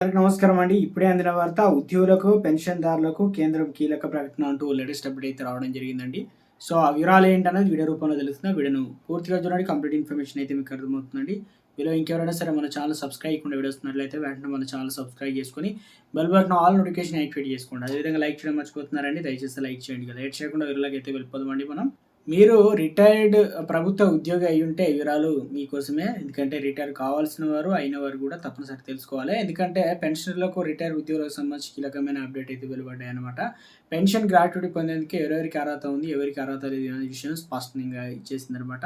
నమస్కారం అండి. ఇప్పుడే అందిన వార్త ఉద్యోగులకు పెన్షన్దారులకు కేంద్రం కీలక ప్రకటన అంటూ లేటెస్ట్ అప్డేట్ అయితే రావడం జరిగిందండి. సో ఆ వివరాలు ఏంటనేది వీడియో రూపంలో తెలుస్తుంది. వీడియోను పూర్తిగా చూడండి. కంప్లీట్ ఇన్ఫర్మేషన్ అయితే మీకు అర్థమవుతుందండి. వీడియో ఇంకెవరైనా సరే మన ఛానల్ సబ్స్క్రైబ్ చేయకుండా వీడియోస్ వెంటనే మన ఛానల్ సబ్స్క్రైబ్ చేసుకొని bell button all notification activate చేసుకోండి. అదేవిధంగా లైక్ చేయడం మర్చిపోతున్నారండి. దయచేసి లైక్ చేయండి. లేట్ చేయకుండా వీరిలోకి అయితే వెళ్ళిపోదామండి మనం. మీరు రిటైర్డ్ ప్రభుత్వ ఉద్యోగి అయి ఉంటే వివరాలు మీకోసమే. ఎందుకంటే రిటైర్ కావాల్సిన వారు అయిన వారు కూడా తప్పనిసరి తెలుసుకోవాలి. ఎందుకంటే పెన్షనర్లకు రిటైర్ ఉద్యోగులకు సంబంధించి కీలకమైన అప్డేట్ అయితే వెలువడ్డాయి అనమాట పెన్షన్ గ్రాట్యుటీ పొందేందుకు ఎవరెవరికి అర్హత ఉంది ఎవరికి అర్హత లేదు అనే విషయం స్పష్టంగా ఇచ్చేసింది అనమాట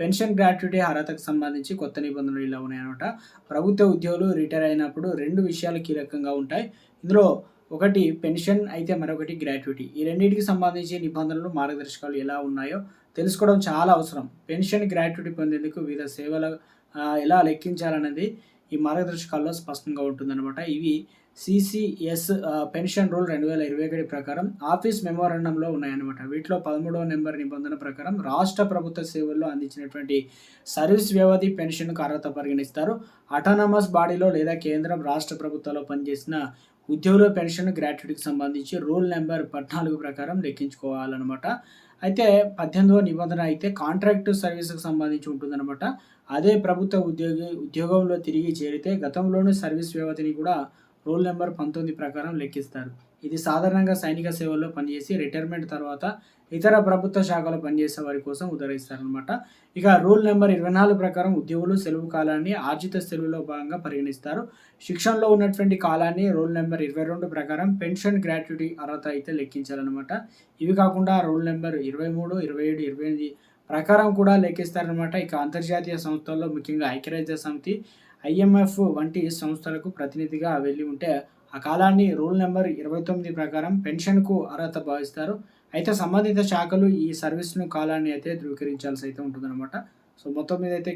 పెన్షన్ గ్రాట్యుటీ అర్హతకు సంబంధించి కొత్త నిబంధనలు ఇలా ఉన్నాయన్నమాట. ప్రభుత్వ ఉద్యోగులు రిటైర్ అయినప్పుడు రెండు విషయాలు కీలకంగా ఉంటాయి. ఇందులో ఒకటి పెన్షన్ అయితే మరొకటి గ్రాట్యుటీ. ఈ రెండింటికి సంబంధించి నిబంధనలు మార్గదర్శకాలు ఎలా ఉన్నాయో తెలుసుకోవడం చాలా అవసరం. పెన్షన్ గ్రాట్యుటీ పొందేందుకు వివిధ సేవలు ఎలా లెక్కించాలనేది ఈ మార్గదర్శకాల్లో స్పష్టంగా ఉంటుందన్నమాట. ఇవి సిసిఎస్ పెన్షన్ రూల్ రెండు వేల ఇరవై ఒకటి ప్రకారం ఆఫీస్ మెమోరాండంలో ఉన్నాయన్నమాట. వీటిలో పదమూడవ నెంబర్ నిబంధన ప్రకారం రాష్ట్ర ప్రభుత్వ సేవల్లో అందించినటువంటి సర్వీస్ వ్యవధి పెన్షన్కు అర్హత పరిగణిస్తారు. అటానమస్ బాడీలో లేదా కేంద్రం రాష్ట్ర ప్రభుత్వాల్లో పనిచేసిన ఉద్యోగుల పెన్షన్ గ్రాట్యుటీకి సంబంధించి రూల్ నెంబర్ పద్నాలుగు ప్రకారం లెక్కించుకోవాలన్నమాట. అయితే పద్దెనిమిదవ నిబంధన అయితే కాంట్రాక్ట్ సర్వీస్కి సంబంధించి ఉంటుందన్నమాట. అదే ప్రభుత్వ ఉద్యోగి ఉద్యోగంలో తిరిగి చేరితే గతంలోని సర్వీస్ వ్యవధిని కూడా రూల్ నెంబర్ పంతొమ్మిది ప్రకారం లెక్కిస్తారు. ఇది సాధారణంగా సైనిక సేవల్లో పనిచేసి రిటైర్మెంట్ తర్వాత ఇతర ప్రభుత్వ శాఖలో పనిచేసే వారి కోసం ఉదరిస్తారనమాట ఇక రూల్ నెంబర్ ఇరవై నాలుగు ప్రకారం ఉద్యోగులు సెలవు కాలాన్ని ఆర్జిత సెలవులో భాగంగా పరిగణిస్తారు. శిక్షణలో ఉన్నటువంటి కాలాన్ని రూల్ నెంబర్ ఇరవై రెండు ప్రకారం పెన్షన్ గ్రాట్యుటీ అర్హత అయితే లెక్కించాలన్నమాట. ఇవి కాకుండా రూల్ నెంబర్ ఇరవై మూడు ఇరవై ఏడు ఇరవై ఎనిమిది ప్రకారం కూడా లెక్కిస్తారనమాట ఇక అంతర్జాతీయ సంస్థల్లో ముఖ్యంగా ఐక్యరాజ్య సమితి ఐఎంఎఫ్ వంటి సంస్థలకు ప్రతినిధిగా వెళ్ళి ఉంటే ఆ కాలాన్ని రూల్ నెంబర్ ఇరవై తొమ్మిది ప్రకారం పెన్షన్కు అర్హత భావిస్తారు. అయితే సంబంధిత శాఖలు ఈ సర్వీస్ను కాలాన్ని అయితే ధృవీకరించాల్సి అయితే ఉంటుందన్నమాట. సో మొత్తం మీద అయితే